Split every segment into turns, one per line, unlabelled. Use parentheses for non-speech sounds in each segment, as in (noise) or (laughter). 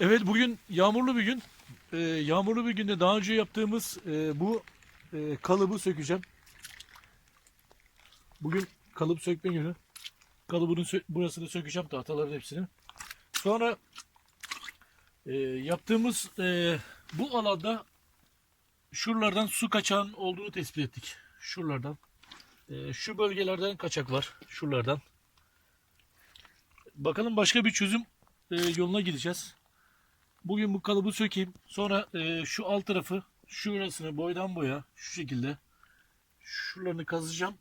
Evet bugün yağmurlu bir gün. Ee, yağmurlu bir günde daha önce yaptığımız e, bu e, kalıbı sökeceğim. Bugün kalıp sökme günü. Kalıbının sö- burasını sökeceğim tahtaların hepsini. Sonra e, yaptığımız e, bu alanda şuralardan su kaçağın olduğunu tespit ettik. Şuralardan. E, şu bölgelerden kaçak var. Şuralardan. Bakalım başka bir çözüm e, yoluna gideceğiz. Bugün bu kalıbı sökeyim. Sonra e, şu alt tarafı şurasını boydan boya şu şekilde şuralarını kazacağım.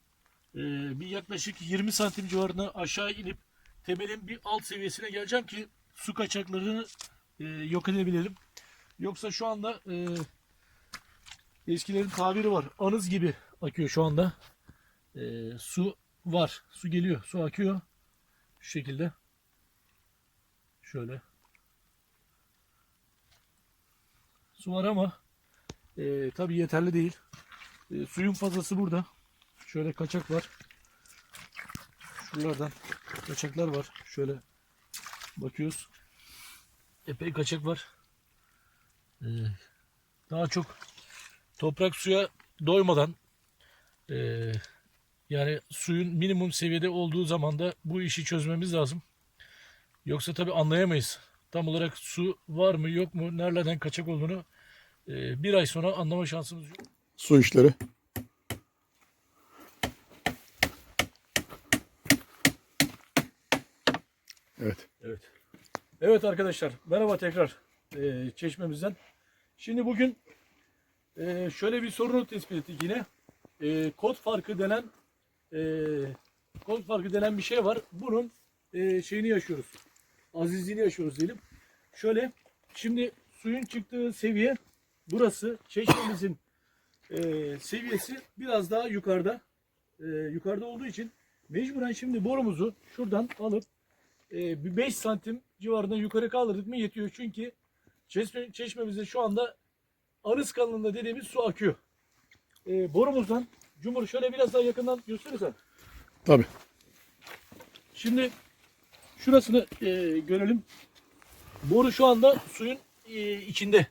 E, bir yaklaşık 20 santim civarına aşağı inip temelin bir alt seviyesine geleceğim ki su kaçaklarını e, yok edebilelim. Yoksa şu anda e, eskilerin tabiri var. Anız gibi akıyor şu anda. E, su var. Su geliyor. Su akıyor. Şu şekilde. Şöyle. Su var ama e, tabii yeterli değil. E, suyun fazlası burada. Şöyle kaçak var. Şuralardan kaçaklar var. Şöyle bakıyoruz. Epey kaçak var. E, daha çok toprak suya doymadan e, yani suyun minimum seviyede olduğu zaman da bu işi çözmemiz lazım. Yoksa tabii anlayamayız. Tam olarak su var mı yok mu, nereden kaçak olduğunu e, bir ay sonra anlama şansımız yok.
Su işleri. Evet.
Evet. Evet arkadaşlar merhaba tekrar e, çeşmemizden. Şimdi bugün e, şöyle bir sorunu tespit ettik yine. E, kod farkı denen e, kod farkı denen bir şey var. Bunun e, şeyini yaşıyoruz. Azizliğini yaşıyoruz diyelim. Şöyle şimdi suyun çıktığı seviye burası çeşmemizin e, seviyesi biraz daha yukarıda. E, yukarıda olduğu için mecburen şimdi borumuzu şuradan alıp e, bir 5 santim civarında yukarı kaldırdık mı yetiyor. Çünkü çeşme, çeşmemizde şu anda arız kalınlığında dediğimiz su akıyor. E, borumuzdan Cumhur şöyle biraz daha yakından gösterirsen.
Tabii.
Şimdi şurasını e, görelim. Boru şu anda suyun e, içinde.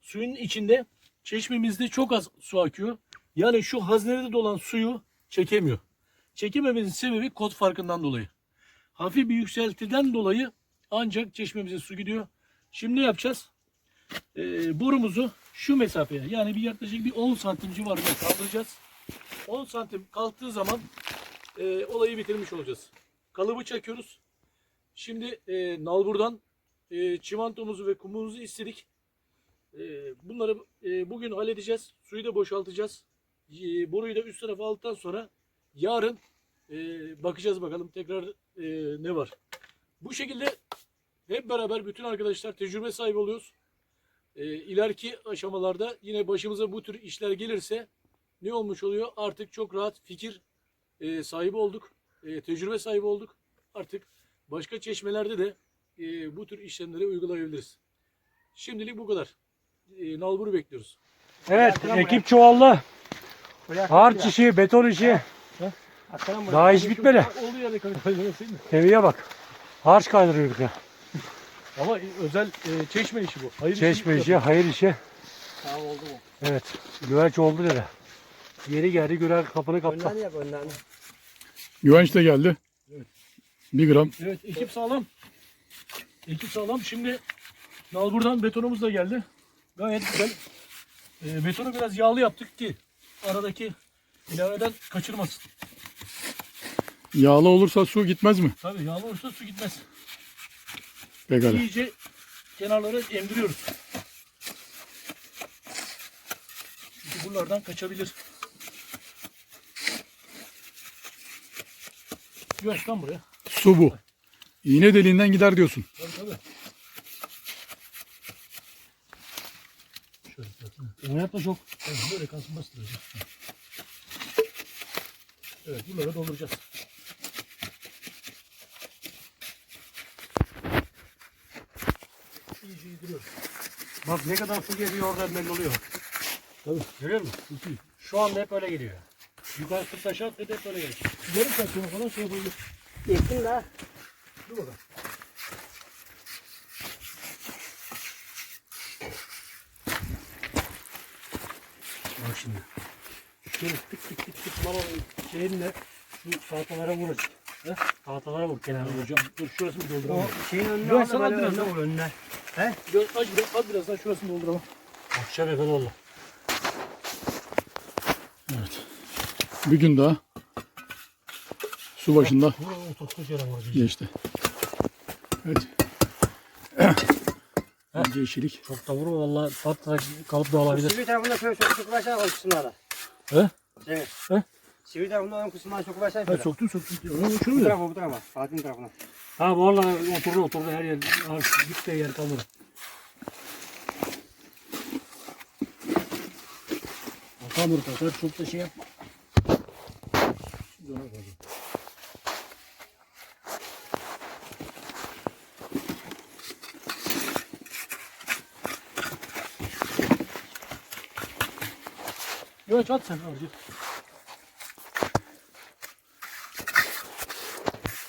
Suyun içinde çeşmemizde çok az su akıyor. Yani şu haznede dolan suyu çekemiyor. Çekememizin sebebi kod farkından dolayı. Hafif bir yükseltiden dolayı ancak çeşmemize su gidiyor. Şimdi ne yapacağız? E, borumuzu şu mesafeye yani bir yaklaşık bir 10 santim civarında kaldıracağız. 10 santim kalktığı zaman e, olayı bitirmiş olacağız. Kalıbı çekiyoruz. Şimdi e, nalburdan e, çimentomuzu ve kumumuzu istedik. E, bunları e, bugün halledeceğiz. Suyu da boşaltacağız. E, boruyu da üst tarafa aldıktan sonra yarın e, bakacağız bakalım tekrar e, ne var. Bu şekilde hep beraber bütün arkadaşlar tecrübe sahibi oluyoruz. E, ileriki aşamalarda yine başımıza bu tür işler gelirse ne olmuş oluyor? Artık çok rahat fikir e, sahibi olduk. E, tecrübe sahibi olduk. Artık başka çeşmelerde de e, bu tür işlemleri uygulayabiliriz. Şimdilik bu kadar. E, nalburu bekliyoruz.
Evet, ekip çoğaldı. Harç işi, beton işi. Daha hiç bitmedi.
Olduğu yerde kaydırmasaydı.
Seviye bak. Harç kaydırıyorduk ya.
Ama özel e, çeşme işi bu. Hayır
Çeşme işi, hayır işi.
Tamam oldu mu?
Evet, güveç oldu dedi. Yeri geldi, güler kapını kaptı.
Önden yap önden.
Güvenç de geldi.
Evet.
1 gram.
Evet ekip sağlam. Ekip sağlam. Şimdi nalburdan betonumuz da geldi. Gayet güzel. E, betonu biraz yağlı yaptık ki aradaki ilaveden kaçırmasın.
Yağlı olursa su gitmez mi?
Tabii yağlı olursa su gitmez.
Pekala.
İyice kenarları emdiriyoruz. Çünkü buralardan kaçabilir. Güvenç lan buraya.
Su bu. İğne deliğinden gider diyorsun.
Tabii tabii. Şöyle. Oynatma çok. Evet, böyle kalsın bastıracağız. Evet bunları dolduracağız. İyice yediriyoruz.
Bak ne kadar su geliyor oradan belli oluyor.
Tabii.
Görüyor musun? Şu anda hep öyle geliyor. Yukarı sırt hep öyle geliyor.
Yarım saat sonra falan şey yapabilir.
Yakın da.
Dur bakalım.
Bak şimdi. Şöyle tık tık tık tık baba şeyinle şu tahtalara vurur. He? Tahtalara vur kenara
hocam. Dur şurasını dolduralım.
O şeyin önüne
biraz
al
biraz
önüne vur önüne. He?
Biraz aç biraz aç biraz daha şurasını dolduralım.
Akşam yakın oldu.
Evet. Bir gün daha su başında geçti. Evet. Bence yeşillik.
Çok da vurma valla patlarak kalıp da olabilir.
Sivri tarafında şöyle çok çok versene o kısımlara.
He?
Evet.
He?
Sivri tarafında olan kısımlara çok versene
Ha,
şöyle.
soktun soktun. Onu şunu
Bu
da.
tarafa bu tarafa. Fatih'in tarafına.
Ha bu arada oturdu oturdu her yer. Git de yer kalır.
Atamır kadar çok da şey yapma. Şimdi ona bakalım. Yok at sen Arcı.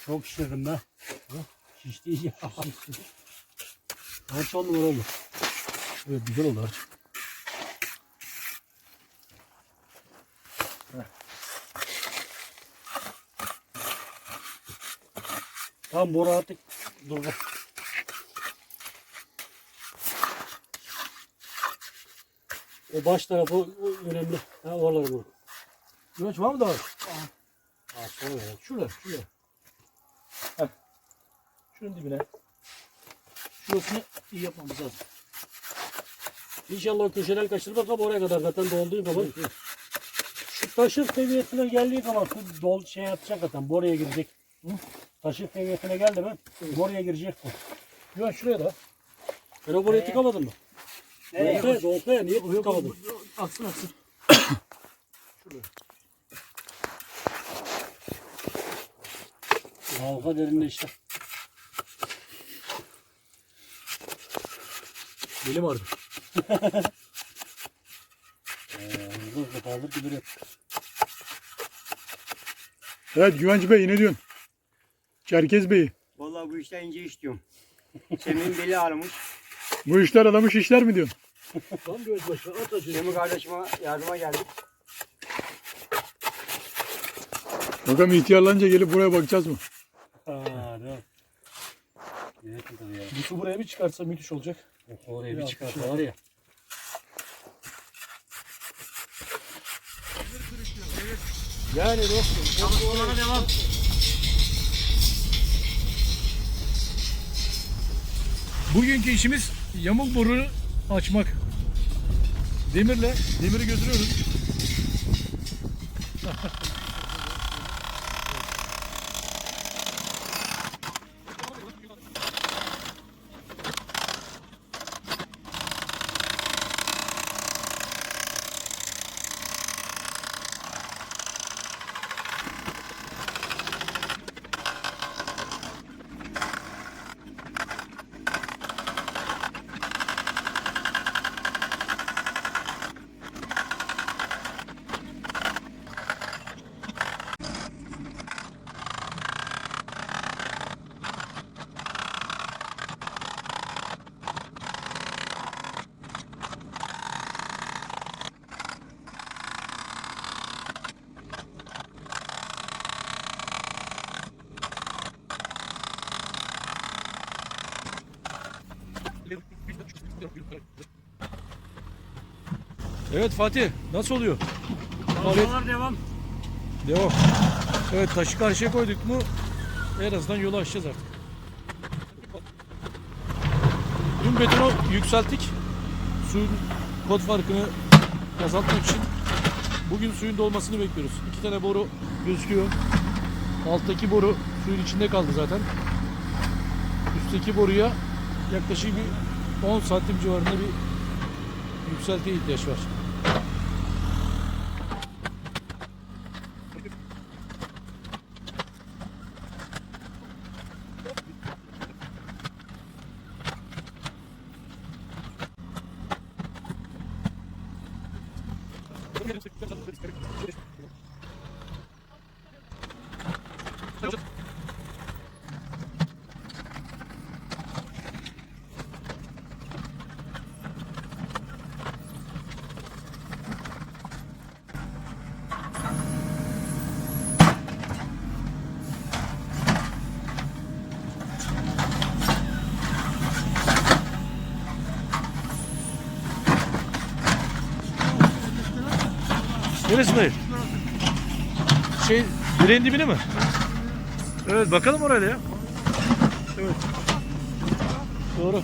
Çok şişirdim be. Şişti iyice. Kaç on numara oldu.
Evet güzel oldu Arcı.
Tamam boru artık dur O baş tarafı önemli. Ha oraları vur.
Güneş var mı daha?
Ha sonra ya.
Şurada, şurada. Heh. Şunun dibine. Şurasını iyi yapmamız lazım.
İnşallah o köşeler kaçırmazsam oraya kadar zaten dolduğu zaman. Şu taşın seviyesine geldiği zaman su dol şey yapacak zaten. Boruya girecek. Hı? Taşın seviyesine geldi mi? Boruya girecek bu.
Güneş şuraya da.
Ben o boruyu tıkamadın mı?
Nereye?
Dolta, dolta ya niye tıkamadın?
Aksın aksın.
Halka derinde işte.
Belim ağrıdı.
Ee, hızlı kaldır gidiyor.
Evet Güvenç Bey ne diyorsun? Çerkez Bey.
Vallahi bu işten ince iş diyorum. Semih'in beli ağrımış.
Bu işler adamış işler mi diyorsun?
Tam göz başı at acı.
Semih kardeşime yardıma geldik.
Bakalım ihtiyarlanınca gelip buraya bakacağız mı?
Aa, ne? Evet ya.
Bu su buraya bir çıkarsa müthiş olacak.
Oraya bir
Ya,
çıkart
şey-
var ya.
Yani dostum.
Sonra devam.
Bugünkü işimiz yamuk boruyu açmak. Demirle, demiri götürüyoruz. (laughs) Evet Fatih nasıl oluyor?
Sonra devam.
devam. Evet taşı karşıya koyduk mu en azından yolu açacağız artık. Dün betonu yükselttik. Suyun kod farkını azaltmak için. Bugün suyun dolmasını bekliyoruz. İki tane boru gözüküyor. Alttaki boru suyun içinde kaldı zaten. Üstteki boruya yaklaşık bir 10 santim civarında bir yükseltiye ihtiyaç var. Neresi dayı? Şey direğin dibine mi? Evet bakalım oraya ya. Evet. Doğru.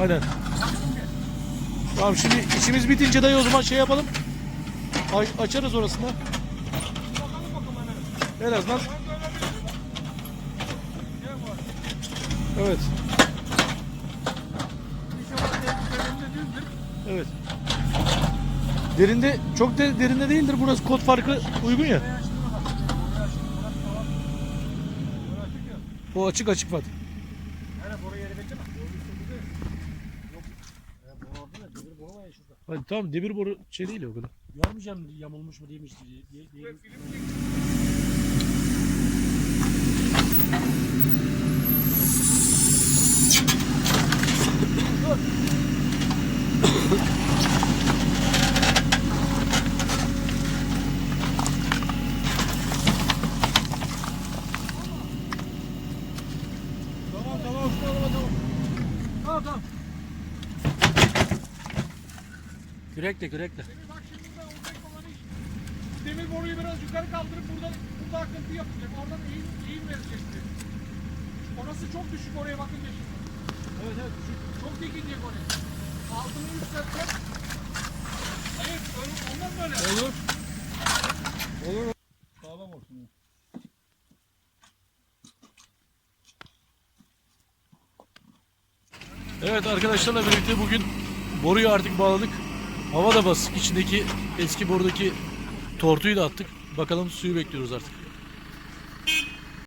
Aynen. Tamam şimdi işimiz bitince dayı o zaman şey yapalım. A- açarız orasını. En azından. Evet. Derinde çok de, derinde değildir. Burası kod farkı uygun ya. O açık açık Fatih. Hadi tamam demir boru şey değil o kadar.
Görmeyeceğim yamulmuş mu değilmiş diye. diye, diye.
Tamam tamam tamam tamam. Tamam tamam.
Kürekle kürekle.
Bak şimdi de olacak olan iş. Demir boruyu biraz yukarı kaldırıp burada burada akıntı yapacak. Oradan eğim, eğim verecekti. Orası çok düşük oraya bakınca şimdi. Evet evet düşük. Çok dik inecek oraya. Altını yükseltecek. Hayır ondan böyle. Olur. Olur. Sağlam olsun. Evet arkadaşlarla birlikte bugün boruyu artık bağladık. Hava da basık. İçindeki eski borudaki tortuyu da attık. Bakalım suyu bekliyoruz artık.